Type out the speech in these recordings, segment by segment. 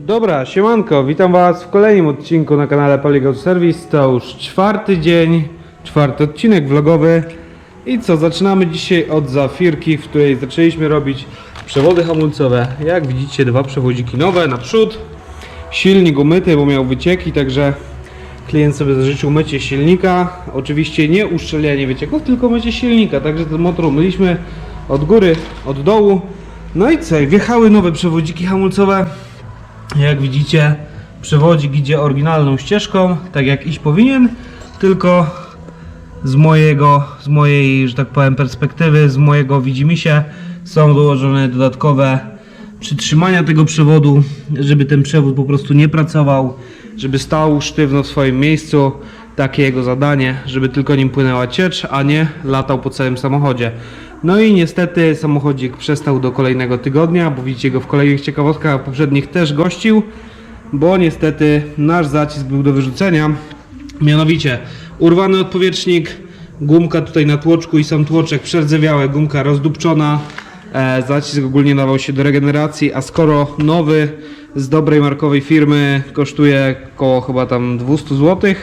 Dobra, siemanko, witam was w kolejnym odcinku na kanale Polygon Service. To już czwarty dzień, czwarty odcinek vlogowy. I co, zaczynamy dzisiaj od zafirki, w której zaczęliśmy robić przewody hamulcowe. Jak widzicie, dwa przewodziki nowe naprzód. Silnik umyty, bo miał wycieki, także klient sobie zażyczył mycie silnika. Oczywiście nie uszczelnianie wycieków, tylko mycie silnika. Także ten motor umyliśmy od góry, od dołu. No i co, wjechały nowe przewodziki hamulcowe. Jak widzicie, przewodzik idzie oryginalną ścieżką, tak jak iść powinien, tylko z mojego, z mojej, że tak powiem, perspektywy, z mojego widzimisię są dołożone dodatkowe przytrzymania tego przewodu, żeby ten przewód po prostu nie pracował, żeby stał sztywno w swoim miejscu. Takie jego zadanie, żeby tylko nim płynęła ciecz, a nie latał po całym samochodzie. No i niestety samochodzik przestał do kolejnego tygodnia, bo widzicie go w kolejnych ciekawostkach, poprzednich też gościł, bo niestety nasz zacisk był do wyrzucenia. Mianowicie urwany odpowietrznik, gumka tutaj na tłoczku i sam tłoczek przerdzewiałe, gumka rozdupczona, e, zacisk ogólnie dawał się do regeneracji, a skoro nowy z dobrej markowej firmy kosztuje około chyba tam 200 zł,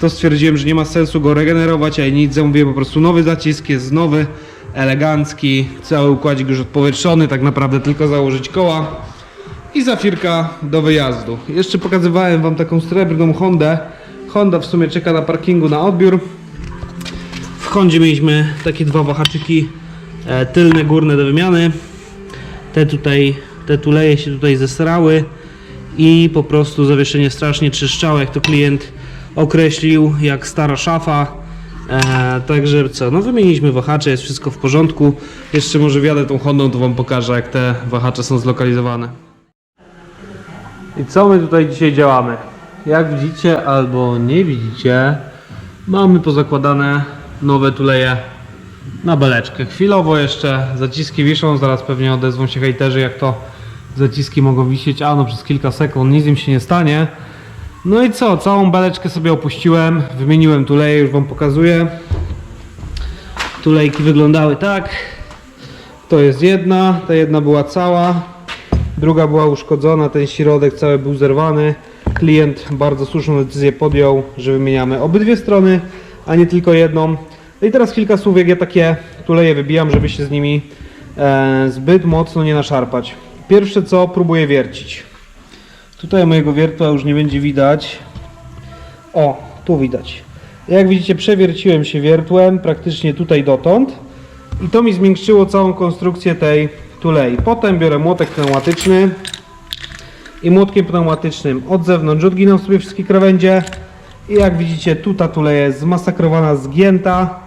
to stwierdziłem, że nie ma sensu go regenerować, a nic, zamówiłem po prostu nowy zacisk, jest nowy, elegancki, cały układzik już odpowietrzony, tak naprawdę tylko założyć koła i zafirka do wyjazdu. Jeszcze pokazywałem Wam taką srebrną Hondę. Honda w sumie czeka na parkingu na odbiór. W Hondzie mieliśmy takie dwa wahaczyki e, tylne, górne do wymiany. Te tutaj, te tuleje się tutaj zesrały i po prostu zawieszenie strasznie trzeszczało, jak to klient określił, jak stara szafa. E, także co, no wymieniliśmy wahacze, jest wszystko w porządku. Jeszcze może wjadę tą Hondą, to Wam pokażę, jak te wahacze są zlokalizowane. I co my tutaj dzisiaj działamy? Jak widzicie albo nie widzicie, mamy pozakładane nowe tuleje na beleczkę. Chwilowo jeszcze zaciski wiszą, zaraz pewnie odezwą się hejterzy, jak to zaciski mogą wisieć, a no przez kilka sekund, nic im się nie stanie. No i co, całą beleczkę sobie opuściłem, wymieniłem tuleje, już Wam pokazuję. Tulejki wyglądały tak. To jest jedna, ta jedna była cała, druga była uszkodzona, ten środek cały był zerwany. Klient bardzo słuszną decyzję podjął, że wymieniamy obydwie strony, a nie tylko jedną. No i teraz kilka słów, jak ja takie tuleje wybijam, żeby się z nimi e, zbyt mocno nie naszarpać. Pierwsze co, próbuję wiercić. Tutaj mojego wiertła już nie będzie widać. O, tu widać. Jak widzicie, przewierciłem się wiertłem praktycznie tutaj dotąd i to mi zmiękczyło całą konstrukcję tej tulei. Potem biorę młotek pneumatyczny i młotkiem pneumatycznym od zewnątrz odginam sobie wszystkie krawędzie i jak widzicie, tu ta tuleja jest zmasakrowana, zgięta.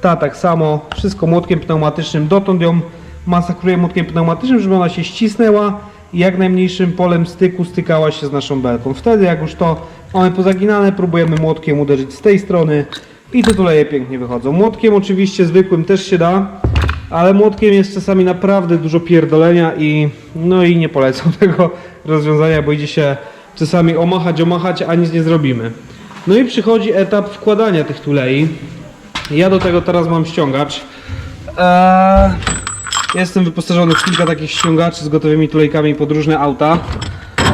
Ta tak samo, wszystko młotkiem pneumatycznym, dotąd ją masakruję młotkiem pneumatycznym, żeby ona się ścisnęła jak najmniejszym polem styku stykała się z naszą belką. Wtedy jak już to mamy pozaginane, próbujemy młotkiem uderzyć z tej strony i te tuleje pięknie wychodzą. Młotkiem oczywiście zwykłym też się da, ale młotkiem jest czasami naprawdę dużo pierdolenia i no i nie polecam tego rozwiązania, bo idzie się czasami omachać, omachać, a nic nie zrobimy. No i przychodzi etap wkładania tych tulei. Ja do tego teraz mam ściągacz. Eee, jestem wyposażony w kilka takich ściągaczy z gotowymi tulejkami pod różne auta.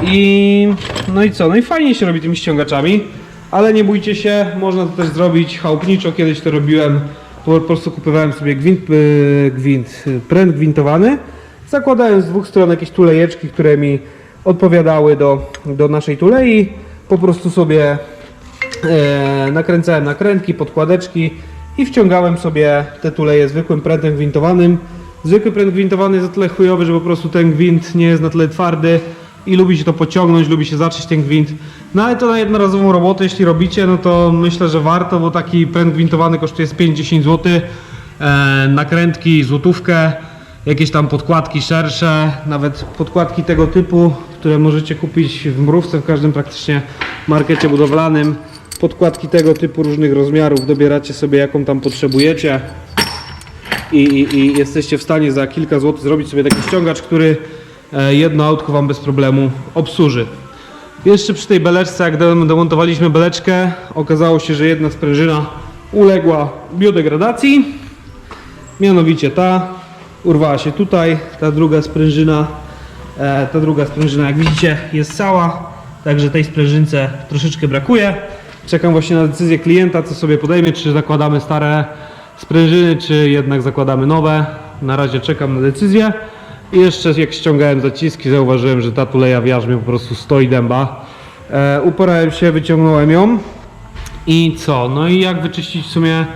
I no i co? No i fajnie się robi tymi ściągaczami, ale nie bójcie się, można to też zrobić chałupniczo. Kiedyś to robiłem, po prostu kupowałem sobie gwint, e, gwint e, pręt gwintowany, zakładałem z dwóch stron jakieś tulejeczki, które mi odpowiadały do, do naszej tulei. Po prostu sobie e, nakręcałem nakrętki, podkładeczki i wciągałem sobie te tuleje zwykłym prętem gwintowanym. Zwykły pręt gwintowany jest o tyle chujowy, że po prostu ten gwint nie jest na tyle twardy i lubi się to pociągnąć, lubi się zacząć ten gwint. No ale to na jednorazową robotę, jeśli robicie, no to myślę, że warto, bo taki pręt gwintowany kosztuje z 5-10 zł. E, nakrętki, złotówkę, jakieś tam podkładki szersze, nawet podkładki tego typu, które możecie kupić w mrówce, w każdym praktycznie markecie budowlanym. Podkładki tego typu różnych rozmiarów, dobieracie sobie jaką tam potrzebujecie i, i, i jesteście w stanie za kilka złotych zrobić sobie taki ściągacz, który e, jedno autko Wam bez problemu obsłuży. Jeszcze przy tej beleczce, jak dem- demontowaliśmy beleczkę, okazało się, że jedna sprężyna uległa biodegradacji. Mianowicie ta urwała się tutaj, ta druga sprężyna E, ta druga sprężyna, jak widzicie, jest cała, także tej sprężynce troszeczkę brakuje. Czekam właśnie na decyzję klienta, co sobie podejmie, czy zakładamy stare sprężyny, czy jednak zakładamy nowe. Na razie czekam na decyzję. I jeszcze jak ściągałem zaciski, zauważyłem, że ta tuleja w jarzmie po prostu stoi dęba. E, uporałem się, wyciągnąłem ją. I co? No i jak wyczyścić w sumie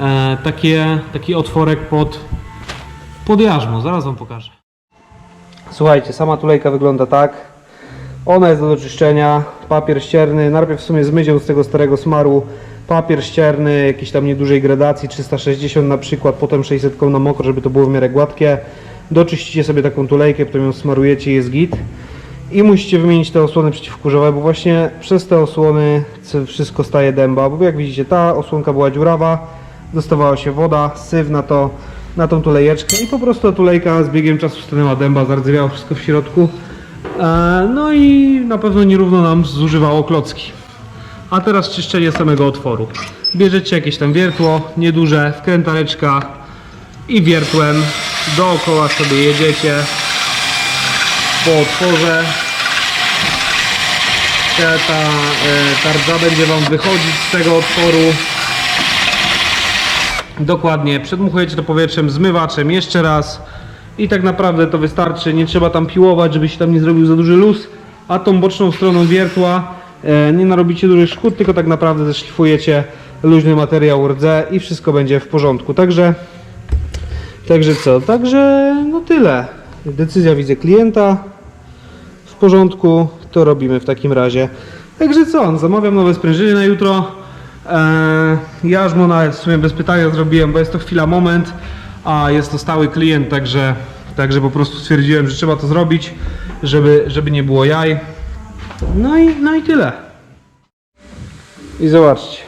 e, takie, taki otworek pod, pod jarzmo? Zaraz wam pokażę. Słuchajcie, sama tulejka wygląda tak. Ona jest do doczyszczenia. Papier ścierny. Najpierw w sumie zmyć z tego starego smaru. Papier ścierny, jakiejś tam niedużej gradacji, 360 na przykład, potem 600 na mokro, żeby to było w miarę gładkie. Doczyścicie sobie taką tulejkę, potem ją smarujecie, jest git. I musicie wymienić te osłony przeciwkurzowe, bo właśnie przez te osłony wszystko staje dęba. Bo jak widzicie, ta osłonka była dziurawa, dostawała się woda, syf na to, na tą tulejeczkę i po prostu ta tulejka z biegiem czasu stanęła dęba, zardzewiało wszystko w środku. E, No i na pewno nierówno nam zużywało klocki. A teraz czyszczenie samego otworu. Bierzecie jakieś tam wiertło, nieduże, wkrętareczka i wiertłem dookoła sobie jedziecie po otworze. Ta, ta e, tarcza będzie Wam wychodzić z tego otworu. Dokładnie, przedmuchujecie to powietrzem, zmywaczem jeszcze raz i tak naprawdę to wystarczy, nie trzeba tam piłować, żeby się tam nie zrobił za duży luz, a tą boczną stroną wiertła nie narobicie dużych szkód, tylko tak naprawdę zeszlifujecie luźny materiał rdze i wszystko będzie w porządku. Także, także co? Także no tyle. Decyzja widzę klienta w porządku, to robimy w takim razie. Także co, zamawiam nowe sprężyny na jutro. Eee, jarzmo nawet w sumie bez pytania zrobiłem, bo jest to chwila, moment, a jest to stały klient, także, także po prostu stwierdziłem, że trzeba to zrobić, żeby, żeby nie było jaj. No i, no i tyle. I zobaczcie,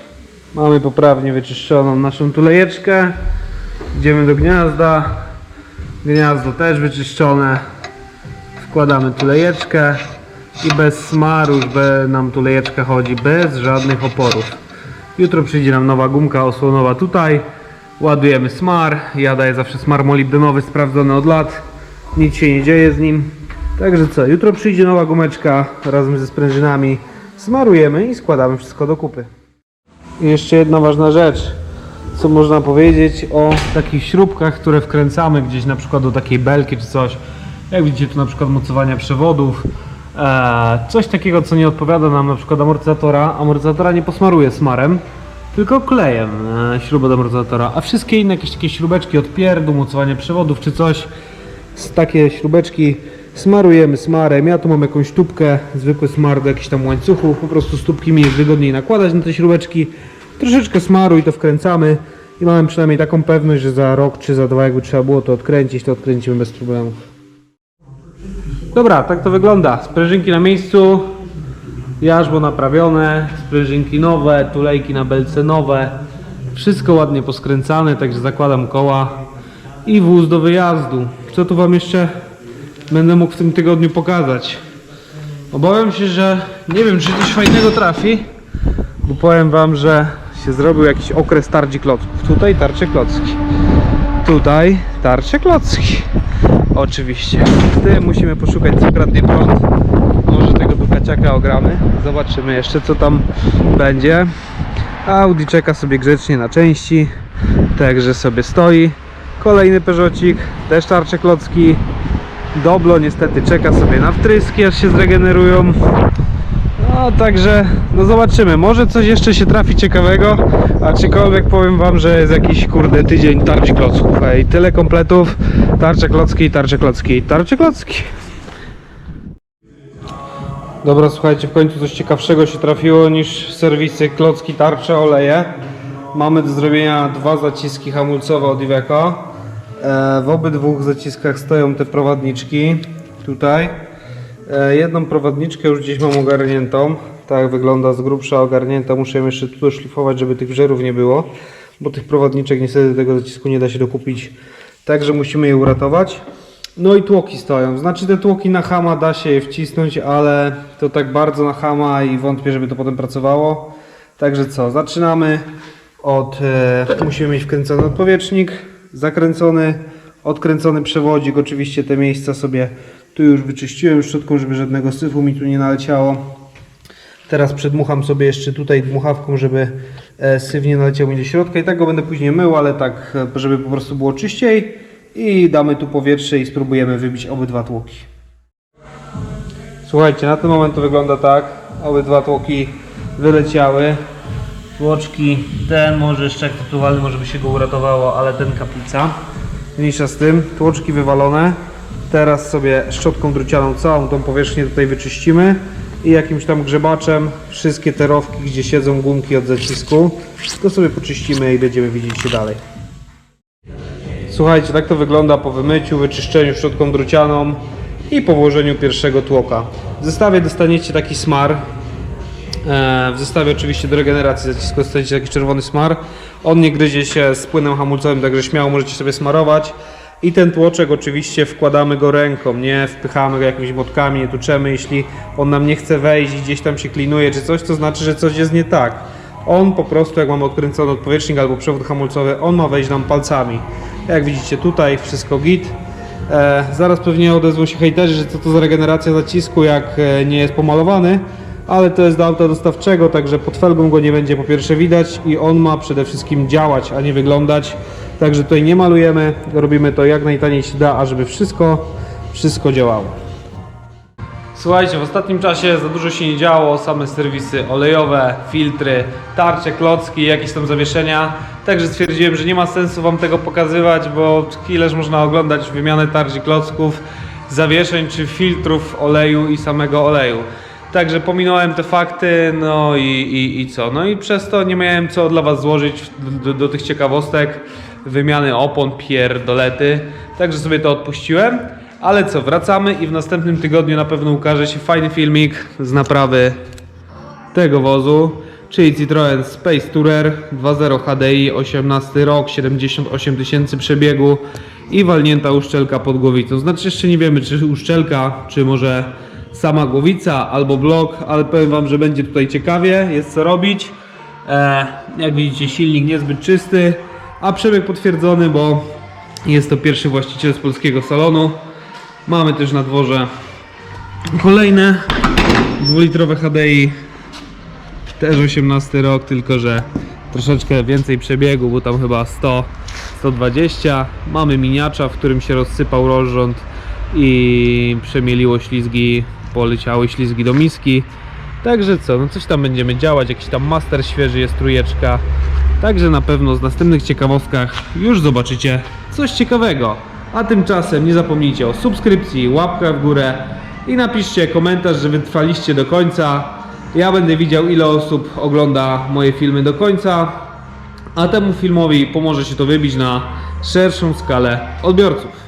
mamy poprawnie wyczyszczoną naszą tulejeczkę. Idziemy do gniazda. Gniazdo też wyczyszczone. Wkładamy tulejeczkę i bez smaru już nam tulejeczka chodzi, bez żadnych oporów. Jutro przyjdzie nam nowa gumka osłonowa tutaj. Ładujemy smar. Ja daję zawsze smar molibdenowy sprawdzony od lat. Nic się nie dzieje z nim. Także co, jutro przyjdzie nowa gumeczka razem ze sprężynami. Smarujemy i składamy wszystko do kupy. I jeszcze jedna ważna rzecz, co można powiedzieć o takich śrubkach, które wkręcamy gdzieś na przykład do takiej belki czy coś. Jak widzicie tu na przykład mocowania przewodów. Eee, coś takiego, co nie odpowiada nam na przykład amortyzatora. Amortyzatora nie posmaruje smarem, tylko klejem e, śrubę do amortyzatora. A wszystkie inne jakieś takie śrubeczki od pierdu, mocowanie przewodów czy coś, takie śrubeczki smarujemy smarem. Ja tu mam jakąś tubkę, zwykły smar do jakichś tam łańcuchów. Po prostu z tubki mi jest wygodniej nakładać na te śrubeczki. Troszeczkę smaru i to wkręcamy. I mamy przynajmniej taką pewność, że za rok czy za dwa, jakby trzeba było to odkręcić, to odkręcimy bez problemów. Dobra, tak to wygląda. Sprężynki na miejscu, jarzmo naprawione, sprężynki nowe, tulejki na belce nowe. Wszystko ładnie poskręcane, także zakładam koła i wóz do wyjazdu. Co tu Wam jeszcze będę mógł w tym tygodniu pokazać? Obawiam się, że nie wiem, czy coś fajnego trafi, bo powiem Wam, że się zrobił jakiś okres tarci klocków. Tutaj tarcze klocki. Tutaj tarcze klocki. Oczywiście. W tym musimy poszukać co kradnie prąd. Może tego dukaciaka ogramy. Zobaczymy jeszcze co tam będzie. Audi czeka sobie grzecznie na części. Także sobie stoi. Kolejny Peugeotik, też tarcze klocki. Doblo niestety czeka sobie na wtryski, aż się zregenerują. No także, no zobaczymy. Może coś jeszcze się trafi ciekawego, aczkolwiek powiem wam, że jest jakiś kurde tydzień tarczy klocków. Ej, tyle kompletów, tarcze klocki, tarcze klocki, tarcze klocki. Dobra, słuchajcie, w końcu coś ciekawszego się trafiło niż serwisy klocki, tarcze, oleje. Mamy do zrobienia dwa zaciski hamulcowe od Iveco. E, W obydwu zaciskach stoją te prowadniczki. Tutaj. E, Jedną prowadniczkę już gdzieś mam ogarniętą. Tak wygląda z grubsza ogarnięta. Muszę ją jeszcze tu szlifować, żeby tych wżerów nie było. Bo tych prowadniczek niestety tego zacisku nie da się dokupić. Także musimy je uratować. No i tłoki stoją. Znaczy te tłoki na hama da się je wcisnąć, ale to tak bardzo na hama i wątpię, żeby to potem pracowało. Także co, zaczynamy od... E, musimy mieć wkręcony odpowietrznik, zakręcony, odkręcony przewodzik. Oczywiście te miejsca sobie Tu już wyczyściłem szczotką, żeby żadnego syfu mi tu nie naleciało. Teraz przedmucham sobie jeszcze tutaj dmuchawką, żeby e, syf nie naleciał mi do środka i tak go będę później mył, ale tak, e, żeby po prostu było czyściej. I damy tu powietrze i spróbujemy wybić obydwa tłoki. Słuchajcie, na ten moment to wygląda tak. Obydwa tłoki wyleciały. Tłoczki, ten może jeszcze akceptowalny, może by się go uratowało, ale ten kaplica. Mniejsza z tym, tłoczki wywalone. Teraz sobie szczotką drucianą całą tą powierzchnię tutaj wyczyścimy i jakimś tam grzebaczem wszystkie te rowki, gdzie siedzą gumki od zacisku, to sobie poczyścimy i będziemy widzieć się dalej. Słuchajcie, tak to wygląda po wymyciu, wyczyszczeniu szczotką drucianą i po włożeniu pierwszego tłoka. W zestawie dostaniecie taki smar. E, W zestawie oczywiście do regeneracji zacisku dostaniecie taki czerwony smar. On nie gryzie się z płynem hamulcowym, także śmiało możecie sobie smarować. I ten tłoczek oczywiście wkładamy go ręką, nie wpychamy go jakimiś motkami, nie tuczemy. Jeśli on nam nie chce wejść i gdzieś tam się klinuje czy coś, to znaczy, że coś jest nie tak. On po prostu, jak mamy odkręcony odpowietrznik albo przewód hamulcowy, on ma wejść nam palcami. Jak widzicie tutaj, wszystko git. E, zaraz pewnie odezwą się hejterzy, że co to za regeneracja zacisku, jak e, nie jest pomalowany, ale to jest do auta dostawczego, także pod felgą go nie będzie po pierwsze widać i on ma przede wszystkim działać, a nie wyglądać. Także tutaj nie malujemy, robimy to jak najtaniej się da, ażeby wszystko, wszystko działało. Słuchajcie, w ostatnim czasie za dużo się nie działo, same serwisy olejowe, filtry, tarcze, klocki, jakieś tam zawieszenia. Także stwierdziłem, że nie ma sensu Wam tego pokazywać, bo ileż można oglądać wymianę tarczy, klocków, zawieszeń czy filtrów oleju i samego oleju. Także pominąłem te fakty, no i, i, i co? No i przez to nie miałem co dla Was złożyć do, do, tych ciekawostek, wymiany opon, pierdolety. Także sobie to odpuściłem. Ale co, wracamy i w następnym tygodniu na pewno ukaże się fajny filmik z naprawy tego wozu, czyli Citroen Space Tourer 2.0 HDI, 18 rok, 78 tysięcy przebiegu i walnięta uszczelka pod głowicą. Znaczy jeszcze nie wiemy, czy uszczelka, czy może sama głowica albo blok, ale powiem Wam, że będzie tutaj ciekawie, jest co robić. E, jak widzicie silnik niezbyt czysty, a przebieg potwierdzony, bo jest to pierwszy właściciel z polskiego salonu. Mamy też na dworze kolejne dwulitrowe HDI. Też 18 rok, tylko że troszeczkę więcej przebiegu, bo tam chyba 100, 120. Mamy miniacza, w którym się rozsypał rozrząd i przemieliło ślizgi, poleciały ślizgi do miski. Także co, no coś tam będziemy działać, jakiś tam master świeży jest trójeczka. Także na pewno z następnych ciekawostkach już zobaczycie coś ciekawego. A tymczasem nie zapomnijcie o subskrypcji, łapkach w górę i napiszcie komentarz, że wytrwaliście do końca. Ja będę widział ile osób ogląda moje filmy do końca, a temu filmowi pomoże się to wybić na szerszą skalę odbiorców.